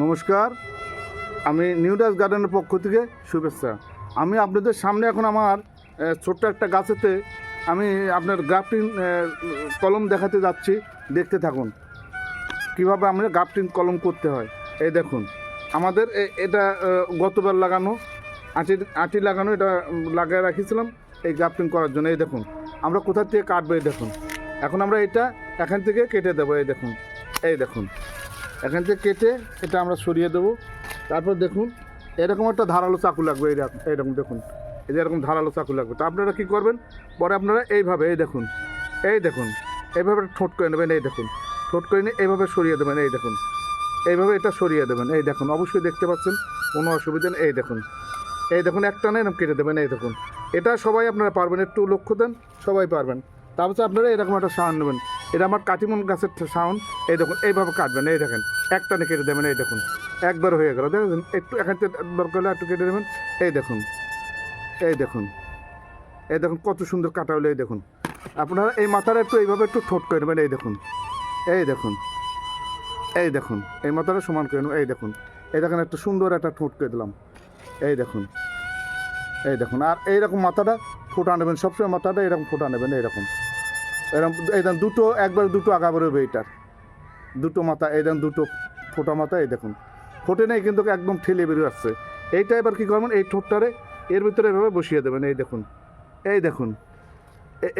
নমস্কার। আমি নিউডাস গার্ডেনের পক্ষ থেকে শুভেচ্ছা। আমি আপনাদের সামনে এখন আমার ছোট্ট একটা গাছেতে আমি আপনার গ্রাফটিং কলম দেখাতে যাচ্ছি। দেখতে থাকুন। কীভাবে আমরা গ্রাফটিং কলম করতে হয়। এই দেখুন। আমাদের এটা গতবার লাগানো, আটি আটি লাগানো, এটা লাগিয়ে রাখিছিলাম এই গ্রাফটিং করার জন্য। এই দেখুন। আমরা কোথা থেকে কাটবো এই দেখুন। এখন আমরা এটা এখান থেকে কেটে দেবো। এই দেখুন। এই দেখুন। এখান থেকে কেটে এটা আমরা সরিয়ে দেবো। তারপর দেখুন, এরকম একটা ধারালো চাকু লাগবে এইরকম এইরকম দেখুন। এই যে এরকম ধারালো চাকু লাগবে। তো আপনারা কী করবেন? পরে আপনারা এইভাবে, এই দেখুন এই দেখুন, এইভাবে ঠোঁট করে নেবেন, এই দেখুন। ঠোঁট করে নিয়ে এইভাবে সরিয়ে দেবেন, এই দেখুন। এইভাবে এটা সরিয়ে দেবেন, এই দেখুন। অবশ্যই দেখতে পাচ্ছেন, কোনো অসুবিধা নেই, এই দেখুন। এই দেখুন, একটা না এরকম কেটে দেবেন, এই দেখুন। এটা সবাই আপনারা পারবেন, একটু লক্ষ্য দেন, সবাই পারবেন। তারপর আপনারা এরকম একটা সাউন্ড নেবেন। এটা আমার কাটিমন গাছের সাউন্ড এই দেখুন এইভাবে কাটবেন এই দেখেন একটানে কেটে দেবেন এই দেখুন একবার হয়ে গেল দেখেন একটু এখান থেকে দরকার হলে একটু কেটে দেবেন এই দেখুন এই দেখুন এই দেখুন কত সুন্দর কাটা হলো এই দেখুন আপনারা এই মাথাটা একটু এইভাবে একটু ঠোঁট করে নেবেন এই দেখুন এই দেখুন এই দেখুন এই মাথাটা সমান করে নেবেন এই দেখুন এই দেখেন একটা সুন্দর একটা ঠোঁট করে দিলাম এই দেখুন এই দেখুন আর এইরকম মাথাটা ফোটা নেবেন সবসময় মাথাটা এরকম ফোটা নেবেন এইরকম এরকম এই দুটো, একবার দুটো আগা বেরোবে এইটার। দুটো মাথা এই দুটো ফোটা মাথা, এই দেখুন। ফোটে নেই কিন্তু একদম ঠেলে বেরিয়ে আসছে। এইটা এবার কী করবেন? এই ঠোঁটটারে এর ভিতরে এভাবে বসিয়ে দেবেন, এই দেখুন। এই দেখুন।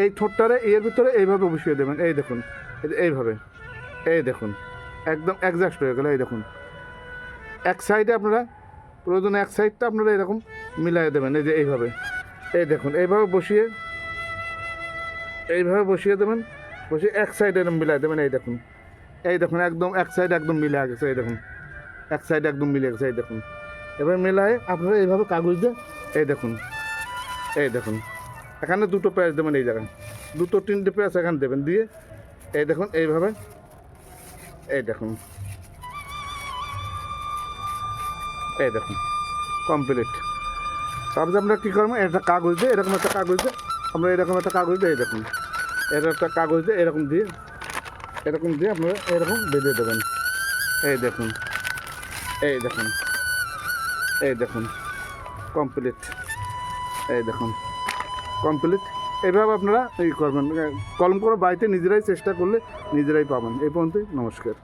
এই ঠোঁটটারে এর ভিতরে এইভাবে বসিয়ে দেবেন, এই দেখুন। এইভাবে। এই দেখুন। একদম অ্যাডজাস্ট হয়ে গেল, এই দেখুন। এক সাইডে আপনারা, প্রয়োজনে এক সাইডটা আপনারা এরকম মিলাই দেবেন, এই যে এইভাবে। এই দেখুন, এইভাবে বসিয়ে এইভাবে বসিয়ে দেবেন, বসিয়ে এক সাইডে এরকম মিলাই দেবেন, এই দেখুন। এই দেখুন, একদম এক সাইড একদম মিলে গেছে, এই দেখুন। এক সাইড একদম মিলে গেছে, এই দেখুন। এবার মেলায় আপনারা এইভাবে কাগজ দিয়ে, এই দেখুন এই দেখুন। এখানে দুটো পেঁয়াজ দেবেন এই জায়গায়। দুটো, তিনটে পেঁয়াজ এখানে দেবেন, দিয়ে এই দেখুন, এইভাবে, এই দেখুন। এই দেখুন কমপ্লিট তারপরে আমরা কী করব? একটা কাগজ দিয়ে, এরকম একটা কাগজ দিয়ে আমরা এরকম একটা কাগজ দিয়ে এই দেখুন। এর একটা কাগজ দিয়ে এরকম দিয়ে এরকম দিয়ে আপনারা এরকম বেঁধে দেবেন। এই দেখুন এই দেখুন এই দেখুন কমপ্লিট এই দেখুন কমপ্লিট এইভাবে আপনারা এই করবেন কলম করে বাড়িতে নিজেরাই চেষ্টা করলে নিজেরাই পাবেন। এই পর্যন্তই, নমস্কার।